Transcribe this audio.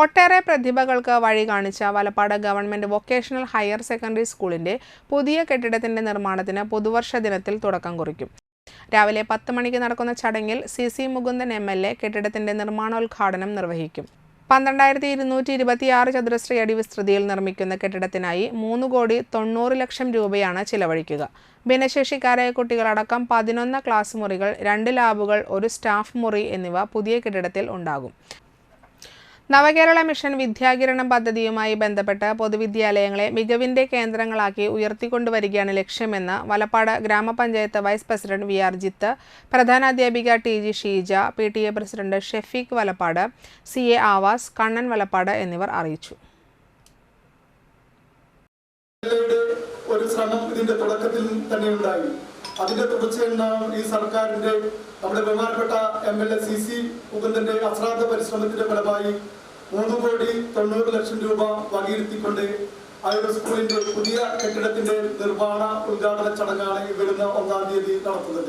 ഒട്ടേറെ പ്രതിഭകൾക്ക് വഴി കാണിച്ച Valappad government vocational higher secondary സ്കൂളിന്റെ പുതിയ കെട്ടിടത്തിന്റെ നിർമ്മാണത്തിന് പുതുവർഷ ദിനത്തിൽ തുടക്കം കുറിക്കും. രാവിലെ പത്ത് മണിക്ക് നടക്കുന്ന ചടങ്ങിൽ C C Mukundan M L A കെട്ടിടത്തിന്റെ നിർമ്മാണോദ്ഘാടനം നിർവഹിക്കും. പന്ത്രണ്ടായിരത്തി ഇരുന്നൂറ്റി ഇരുപത്തിയാറ് ചതുരശ്ര അടി വിസ്തൃതിയിൽ നിർമ്മിക്കുന്ന കെട്ടിടത്തിനായി മൂന്ന് കോടി തൊണ്ണൂറ് ലക്ഷം രൂപയാണ് ചിലവഴിക്കുക. ഭിന്നശേഷിക്കാരായ കുട്ടികളടക്കം പതിനൊന്ന് ക്ലാസ് മുറികൾ രണ്ട് ലാബുകൾ ഒരു സ്റ്റാഫ് മുറി എന്നിവ പുതിയ കെട്ടിടത്തിൽ ഉണ്ടാകും. നവകേരള മിഷൻ വിദ്യാകിരണം പദ്ധതിയുമായി ബന്ധപ്പെട്ട് പൊതുവിദ്യാലയങ്ങളെ മികവിന്റെ കേന്ദ്രങ്ങളാക്കി ഉയർത്തിക്കൊണ്ടുവരികയാണ് ലക്ഷ്യമെന്ന് വലപ്പാട് ഗ്രാമപഞ്ചായത്ത് vice president V R Jith പ്രധാനാധ്യാപിക T G Sheeja P T A president Shafeeq Valappad C A Avas Kannan Valappad എന്നിവർ അറിയിച്ചു. ഒരു ശ്രമം ഇതിന്റെ തുടക്കത്തിൽ തന്നെ ഉണ്ടായി. അതിന്റെ തുടർച്ചയെന്നാണ് ഈ സർക്കാരിന്റെ നമ്മുടെ ബഹുമാനപ്പെട്ട M L A C C മുകുന്ദന്റെ അശ്രാദ്ധ പരിശ്രമത്തിന്റെ ഫലമായി മൂന്ന് കോടി തൊണ്ണൂറ് ലക്ഷം രൂപ വകയിരുത്തിക്കൊണ്ട് ആ സ്കൂളിന്റെ പുതിയ കെട്ടിടത്തിന്റെ നിർമ്മാണ ഉദ്ഘാടന ചടങ്ങാണ് വരുന്ന ഒന്നാം തീയതി നടത്തുന്നത്.